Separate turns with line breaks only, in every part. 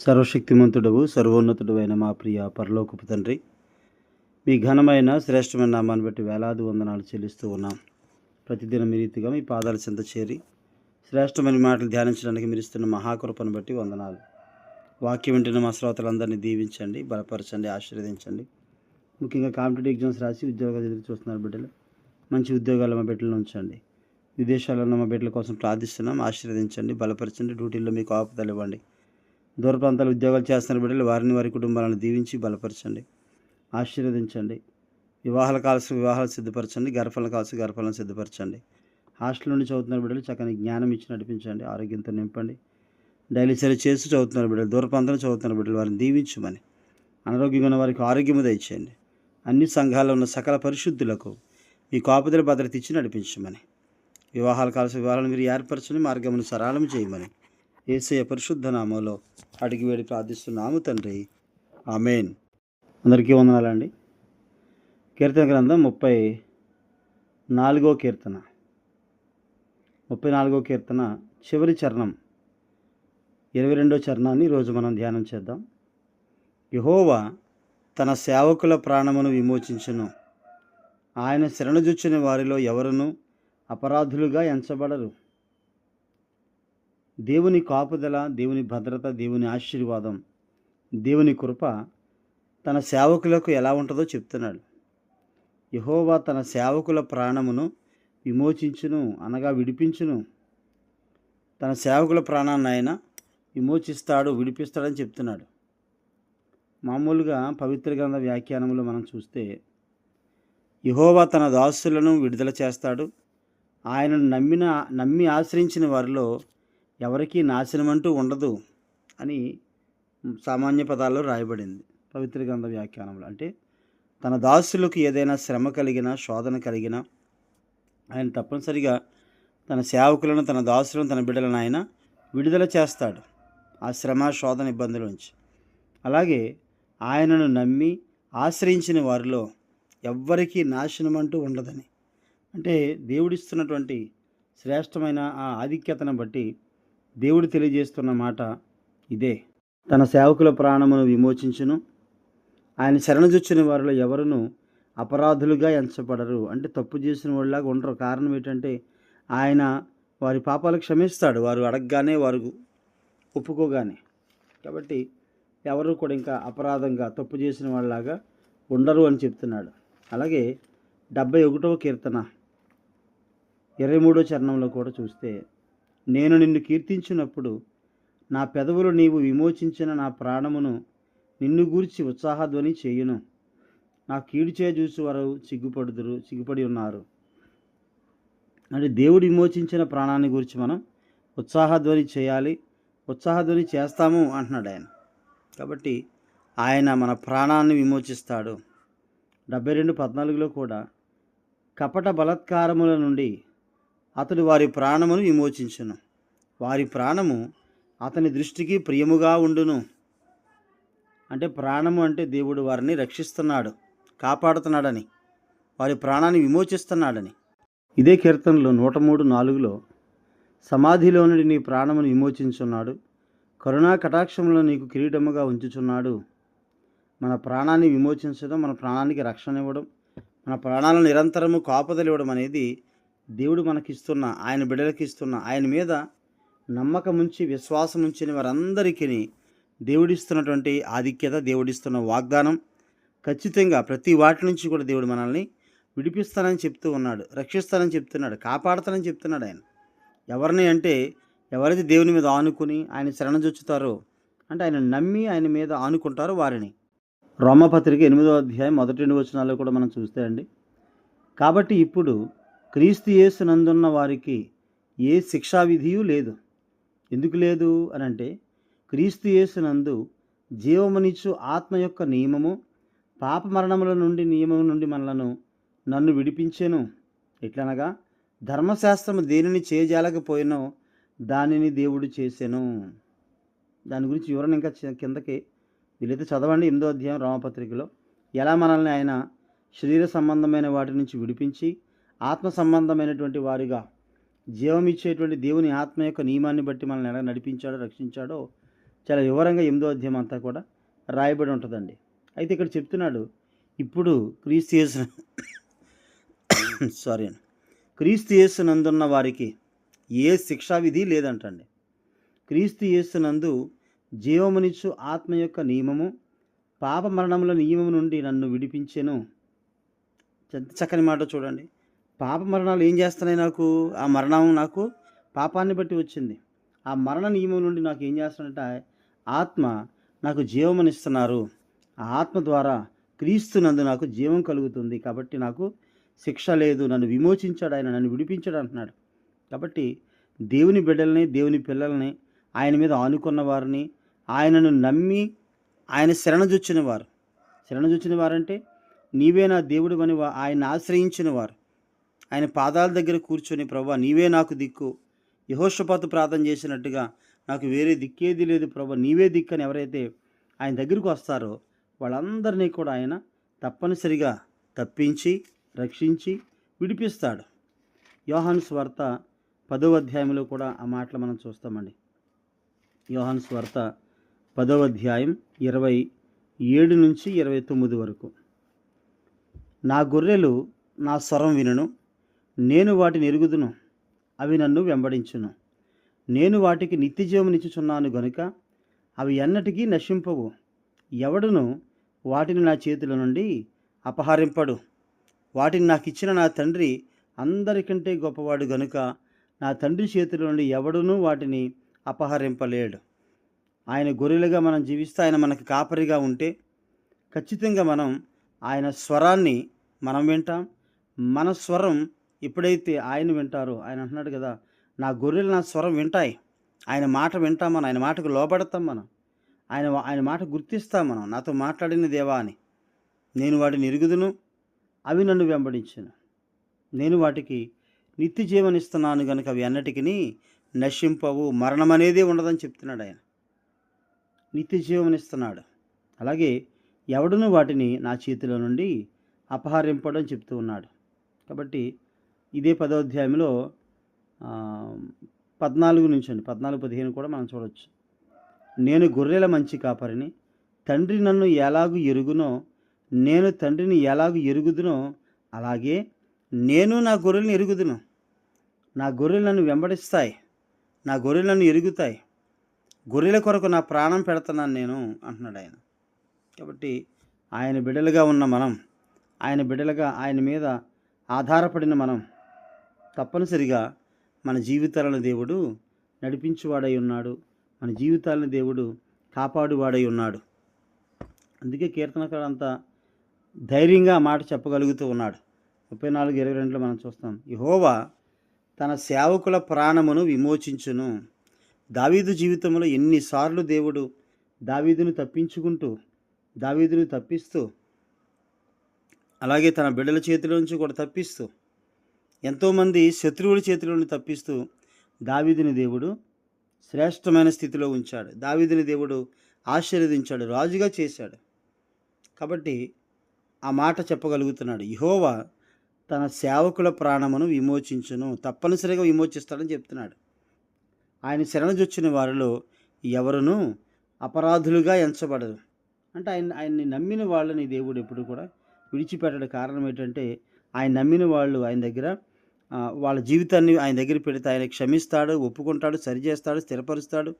సర్వశక్తిమంతుడవు సర్వోన్నతుడు అయిన మా ప్రియ పరలోకపు తండ్రి మీ ఘనమైన శ్రేష్టమైన నామాన్ని బట్టి వేలాది వందనాలు చెల్లిస్తూ ఉన్నాం. ప్రతిదినం మీ రీతిగా మీ పాదాల చెంత చేరి శ్రేష్టమైన మాటలు ధ్యానించడానికి మీరు ఇస్తున్న మహాకృపను బట్టి వందనాలు. వాక్యం వింటున్న మా శ్రోతలందరినీ దీవించండి బలపరచండి ఆశీర్వదించండి. ముఖ్యంగా కాంపిటేటివ్ ఎగ్జామ్స్ రాసి ఉద్యోగాలు ఎదురు చూస్తున్నారు బిడ్డలు. మంచి ఉద్యోగాలు మా బిడ్డలను ఉంచండి. విదేశాల్లో ఉన్న మా బిడ్డల కోసం ప్రార్థిస్తున్నాం ఆశీర్వదించండి బలపరచండి డ్యూటీల్లో మీకు ఆపుదలు ఇవ్వండి. దూర ప్రాంతాలు ఉద్యోగాలు చేస్తున్న బిడ్డలు వారిని వారి కుటుంబాలను దీవించి బలపరచండి. ఆశీర్వదించండి. వివాహాలు కావాల్సిన వివాహాలు సిద్ధపరచండి. గర్భాలను కావాల్సిన గర్భాలను సిద్ధపరచండి. హాస్టల్ నుండి చదువుతున్న బిడ్డలు చక్కని జ్ఞానం ఇచ్చి నడిపించండి. ఆరోగ్యంతో నింపండి. డైలీ సరి చేస్తూ చదువుతున్నారు బిడ్డలు దూర ప్రాంతంలో చదువుతున్న బిడ్డలు వారిని దీవించమని అనారోగ్యంగా ఉన్న వారికి ఆరోగ్యము దయచేయండి. అన్ని సంఘాల్లో ఉన్న సకల పరిశుద్ధులకు మీ కాపుదల భద్రత ఇచ్చి నడిపించమని వివాహాలు కాల్సిన వివాహాలను మీరు ఏర్పరచని మార్గమును సరళం చేయమని ఏసయ పరిశుద్ధ నామంలో అడిగి వేడి ప్రార్థిస్తున్నాము తండ్రి. ఆమెన్. అందరికీ వందనాలండి. కీర్తన గ్రంథం ముప్పై నాలుగో కీర్తన. ముప్పై నాలుగో కీర్తన చివరి చరణం. ఇరవై రెండో చరణాన్ని ఈరోజు మనం ధ్యానం చేద్దాం. యహోవా తన సేవకుల ప్రాణమును విమోచించును. ఆయన శరణజుచ్చిన వారిలో ఎవరునూ అపరాధులుగా ఎంచబడరు. దేవుని కాపుదల దేవుని భద్రత దేవుని ఆశీర్వాదం దేవుని కృప తన సేవకులకు ఎలా ఉంటుందో చెప్తున్నాడు. యహోవా తన సేవకుల ప్రాణమును విమోచించును అనగా విడిపించును. తన సేవకుల ప్రాణాన్ని ఆయన విమోచిస్తాడు విడిపిస్తాడని చెప్తున్నాడు. మామూలుగా పవిత్ర గ్రంథ వ్యాఖ్యానంలో మనం చూస్తే యహోవా తన దాసులను విడుదల చేస్తాడు. ఆయనను నమ్మిన నమ్మి ఆశ్రయించిన వారిలో ఎవరికీ నాశనం అంటూ ఉండదు అని సామాన్య పదాల్లో రాయబడింది. పవిత్ర గ్రంథ వ్యాఖ్యానంలో. అంటే తన దాసులకు ఏదైనా శ్రమ కలిగిన శోధన కలిగిన ఆయన తప్పనిసరిగా తన సేవకులను తన దాసులను తన బిడ్డలను ఆయన విడుదల చేస్తాడు ఆ శ్రమ శోధన ఇబ్బందుల నుంచి. అలాగే ఆయనను నమ్మి ఆశ్రయించిన వారిలో ఎవ్వరికీ నాశనం అంటూ ఉండదని. అంటే దేవుడిస్తున్నటువంటి శ్రేష్టమైన ఆ ఆధిక్యతను బట్టి దేవుడు తెలియజేస్తున్న మాట ఇదే. తన సేవకుల ప్రాణమును విమోచించును. ఆయన శరణజొచ్చిన వారిలో ఎవరును అపరాధులుగా ఎంచబడరు. అంటే తప్పు చేసిన వాళ్ళలాగా ఉండరు. కారణం ఏంటంటే ఆయన వారి పాపాలు క్షమిస్తాడు. వారు అడగగానే వారు ఒప్పుకోగానే. కాబట్టి ఎవరు కూడా ఇంకా అపరాధంగా తప్పు చేసిన వాళ్ళలాగా ఉండరు అని చెప్తున్నాడు. అలాగే డెబ్బై ఒకటవ కీర్తన ఇరవై మూడో చరణంలో కూడా చూస్తే నేను నిన్ను కీర్తించినప్పుడు నా పెదవులు నీవు విమోచించిన నా ప్రాణమును నిన్ను గూర్చి ఉత్సాహధ్వని చేయును. నా కీడు చే చూసి వారు సిగ్గుపడుదురు సిగ్గుపడి ఉన్నారు. అంటే దేవుడు విమోచించిన ప్రాణాన్ని గురించి మనం ఉత్సాహధ్వని చేయాలి. ఉత్సాహధ్వని చేస్తాము అంటున్నాడు ఆయన. కాబట్టి ఆయన మన ప్రాణాన్ని విమోచిస్తాడు. డెబ్బై రెండు పద్నాలుగులో కూడా కపట బలత్కారముల నుండి అతడు వారి ప్రాణమును విమోచించును. వారి ప్రాణము అతని దృష్టికి ప్రియముగా ఉండును. అంటే ప్రాణము అంటే దేవుడు వారిని రక్షిస్తున్నాడు కాపాడుతున్నాడని వారి ప్రాణాన్ని విమోచిస్తున్నాడని. ఇదే కీర్తనలో నూట మూడు నాలుగులో సమాధిలో నుండి నీ ప్రాణమును విమోచించున్నాడు కరుణా కటాక్షంలో నీకు కిరీటముగా ఉంచుచున్నాడు. మన ప్రాణాన్ని విమోచించడం మన ప్రాణానికి రక్షణ ఇవ్వడం మన ప్రాణాలను నిరంతరము కాపదలివ్వడం అనేది దేవుడు మనకిస్తున్న ఆయన బిడ్డలకి ఇస్తున్న ఆయన మీద నమ్మకం ఉంచి విశ్వాసం వారందరికీ దేవుడిస్తున్నటువంటి ఆధిక్యత దేవుడిస్తున్న వాగ్దానం. ఖచ్చితంగా ప్రతి వాటి నుంచి కూడా దేవుడు మనల్ని విడిపిస్తానని చెప్తూ ఉన్నాడు రక్షిస్తానని చెప్తున్నాడు కాపాడతానని చెప్తున్నాడు ఆయన. ఎవరిని అంటే ఎవరైతే దేవుని మీద ఆనుకుని ఆయన శరణజొచ్చుతారో అంటే ఆయన నమ్మి ఆయన మీద ఆనుకుంటారో వారిని. రోమపత్రిక ఎనిమిదో అధ్యాయం మొదటి రెండు వచనాల్లో కూడా మనం చూస్తే అండి. కాబట్టి ఇప్పుడు క్రీస్తు యేసునందున్న వారికి ఏ శిక్షావిధియు లేదు. ఎందుకు లేదు అని అంటే క్రీస్తు యేసునందు జీవమునిచ్చు ఆత్మ యొక్క నియమము పాప మరణముల నుండి నియమం నుండి మనలను నన్ను విడిపించెను. ఎట్లనగా ధర్మశాస్త్రము దేనిని చేయజాలకపోయినో దానిని దేవుడు చేసెను. దాని గురించి వివరణ ఇంకా కిందకి వీలైతే చదవండి ఎనిమిదో అధ్యాయం రామపత్రికలో. ఎలా మనల్ని ఆయన శరీర సంబంధమైన వాటి నుంచి విడిపించి ఆత్మ సంబంధమైనటువంటి వారిగా జీవం ఇచ్చేటువంటి దేవుని ఆత్మ యొక్క నియమాన్ని బట్టి మనల్ని ఎలా నడిపించాడో రక్షించాడో చాలా వివరంగా ఎనిమిదో అధ్యాయం అంతా కూడా రాయబడి ఉంటుందండి. అయితే ఇక్కడ చెప్తున్నాడు ఇప్పుడు క్రీస్తు యేసు సారీ అండి క్రీస్తు యేసునందున్న వారికి ఏ శిక్షా విధి లేదంటండి. క్రీస్తు యేసునందు జీవమునిచ్చు ఆత్మ యొక్క నియమము పాప మరణముల నియమము నుండి నన్ను విడిపించెను. చక్కని మాట చూడండి. పాప మరణాలు ఏం చేస్తున్నాయి నాకు? ఆ మరణం నాకు పాపాన్ని బట్టి వచ్చింది. ఆ మరణ నియమం నుండి నాకు ఏం చేస్తున్నట్టే ఆత్మ నాకు జీవమనిస్తున్నారు ఆ ఆత్మ ద్వారా క్రీస్తునందు నాకు జీవం కలుగుతుంది. కాబట్టి నాకు శిక్ష లేదు. నన్ను విమోచించాడు ఆయన. నన్ను విడిపించాడు అంటున్నాడు. కాబట్టి దేవుని బిడ్డల్ని దేవుని పిల్లల్ని ఆయన మీద ఆనుకున్న వారిని ఆయనను నమ్మి ఆయన శరణజొచ్చిన వారు శరణజొచ్చిన వారంటే నీవే నా దేవుడు అని ఆయన ఆశ్రయించిన వారు ఆయన పాదాల దగ్గర కూర్చొని ప్రభా నీవే నాకు దిక్కు. యహోషపాతు ప్రార్థన చేసినట్టుగా నాకు వేరే దిక్కేది లేదు ప్రభా. నీవే దిక్కు అని ఎవరైతే ఆయన దగ్గరికి వస్తారో వాళ్ళందరినీ కూడా ఆయన తప్పనిసరిగా తప్పించి రక్షించి విడిపిస్తాడు. యోహాను స్వార్త పదవ అధ్యాయంలో కూడా ఆ మాటలు మనం చూస్తామండి. యోహాను స్వార్త పదవ అధ్యాయం ఇరవై ఏడు నుంచి ఇరవై తొమ్మిది వరకు. నా గొర్రెలు నా స్వరం వినను. నేను వాటిని ఎరుగుదును అవి నన్ను వెంబడించును. నేను వాటికి నిత్యజీవమునిచ్చుచున్నాను గనుక అవి ఎన్నటికీ నశింపవు. ఎవడును వాటిని నా చేతుల నుండి అపహరింపడు. వాటిని నాకు ఇచ్చిన నా తండ్రి అందరికంటే గొప్పవాడు గనుక నా తండ్రి చేతుల నుండి ఎవడునూ వాటిని అపహరింపలేడు. ఆయన గొర్రెలుగా మనం జీవిస్తే ఆయన మనకు కాపరిగా ఉంటే ఖచ్చితంగా మనం ఆయన స్వరాన్ని మనం వింటాం. మన స్వరం ఎప్పుడైతే ఆయన వింటారో ఆయన అంటున్నాడు కదా నా గొర్రెలు నా స్వరం వింటాయి. ఆయన మాట వింటాం మనం ఆయన మాటకు లోపడతాం మనం. ఆయన ఆయన మాట గుర్తిస్తాం మనం. నాతో మాట్లాడిన దేవా అని. నేను వాటిని ఎరుగుదును అవి నన్ను వెంబడించను. నేను వాటికి నిత్య జీవనిస్తున్నాను కనుక అవి అన్నిటికీ నశింపవు మరణం అనేది ఉండదని చెప్తున్నాడు ఆయన. నిత్య జీవనిస్తున్నాడు అలాగే ఎవడును వాటిని నా చేతిలో నుండి అపహరింపడం చెప్తూ ఉన్నాడు. కాబట్టి ఇదే పదోధ్యాయంలో పద్నాలుగు నుంచి అండి పద్నాలుగు పదిహేను కూడా మనం చూడవచ్చు నేను గొర్రెల మంచి కాపరిని తండ్రి నన్ను ఎలాగూ ఎరుగునో నేను తండ్రిని ఎలాగూ ఎరుగుదునో అలాగే నేను నా గొర్రెలను ఎరుగుదును. నా గొర్రెలు నన్ను వెంబడిస్తాయి నా గొర్రెలు నన్ను ఎరుగుతాయి. గొర్రెల కొరకు నా ప్రాణం పెడుతున్నాను నేను అంటున్నాడు ఆయన. కాబట్టి ఆయన బిడ్డలుగా ఉన్న మనం ఆయన బిడ్డలుగా ఆయన మీద ఆధారపడిన మనం తప్పనిసరిగా మన జీవితాలను దేవుడు నడిపించువాడై ఉన్నాడు. మన జీవితాలను దేవుడు కాపాడువాడై ఉన్నాడు. అందుకే కీర్తనకారు అంత ధైర్యంగా మాట చెప్పగలుగుతూ ఉన్నాడు. ముప్పై నాలుగు ఇరవై రెండులో మనం చూస్తాం. యహోవా తన సేవకుల ప్రాణమును విమోచించును. దావీదు జీవితంలో ఎన్నిసార్లు దేవుడు దావీదును తప్పించుకుంటూ దావీదును తప్పిస్తూ అలాగే తన బిడ్డల చేతిలో నుంచి కూడా తప్పిస్తూ ఎంతోమంది శత్రువుల చేతులను తప్పిస్తూ దావీదుని దేవుడు శ్రేష్టమైన స్థితిలో ఉంచాడు. దావీదుని దేవుడు ఆశీర్వదించాడు రాజుగా చేశాడు. కాబట్టి ఆ మాట చెప్పగలుగుతున్నాడు. యహోవా తన సేవకుల ప్రాణమును విమోచించును తప్పనిసరిగా విమోచిస్తాడని చెప్తున్నాడు. ఆయన శరణజొచ్చిన వారిలో ఎవరునూ అపరాధులుగా ఎంచబడరు. అంటే ఆయన ఆయన్ని నమ్మిన వాళ్ళని దేవుడు ఎప్పుడు కూడా విడిచిపెట్టడం కారణం ఏంటంటే ఆయన నమ్మిన వాళ్ళు ఆయన దగ్గర వాళ్ళ జీవితాన్ని ఆయన దగ్గర పెడితే ఆయన క్షమిస్తాడు ఒప్పుకుంటాడు సరిచేస్తాడు స్థిరపరుస్తాడు.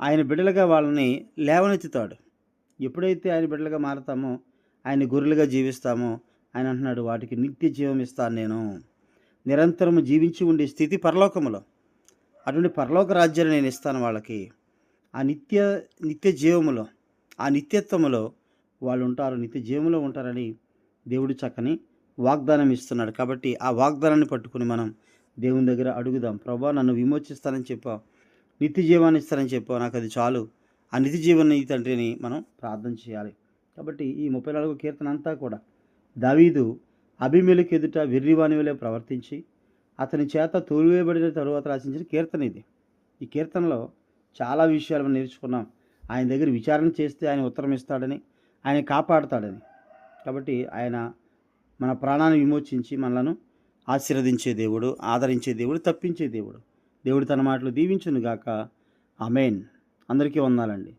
ఆయన బిడ్డలుగా వాళ్ళని లేవనెత్తుతాడు. ఎప్పుడైతే ఆయన బిడ్డలుగా మారతామో ఆయన గొర్రెలుగా జీవిస్తామో ఆయన అంటున్నాడు వాటికి నిత్య జీవం ఇస్తాను నేను. నిరంతరము జీవించి ఉండే స్థితి పరలోకములో. అటువంటి పరలోక రాజ్యాన్ని నేను ఇస్తాను వాళ్ళకి. ఆ నిత్య నిత్య జీవములో ఆ నిత్యత్వములో వాళ్ళు ఉంటారు నిత్య జీవంలో ఉంటారని దేవుడు చక్కని వాగ్దానం ఇస్తున్నాడు. కాబట్టి ఆ వాగ్దానాన్ని పట్టుకుని మనం దేవుని దగ్గర అడుగుదాం ప్రభా నన్ను విమోచిస్తానని చెప్పావు నిత్య జీవాన్ని ఇస్తానని చెప్పావు నాకు అది చాలు. ఆ నిత్య జీవన తండ్రిని మనం ప్రార్థన చేయాలి. కాబట్టి ఈ ముప్పై నాలుగు కీర్తన అంతా కూడా దావీదు అభిమేలకు ఎదుట వెర్రివాని వలె ప్రవర్తించి అతని చేత తోలివేయబడిన తరువాత రాసించిన కీర్తన ఇది. ఈ కీర్తనలో చాలా విషయాలు మనం నేర్చుకున్నాం. ఆయన దగ్గర విచారణ చేస్తే ఆయన ఉత్తరం ఇస్తాడని ఆయన కాపాడుతాడని. కాబట్టి ఆయన మన ప్రాణాన్ని విమోచించి మనలను ఆశీర్వదించే దేవుడు ఆదరించే దేవుడు తప్పించే దేవుడు. దేవుడు తన మాటలు దీవించునుగాక. అమేన్ అందరికీ వందాలండి.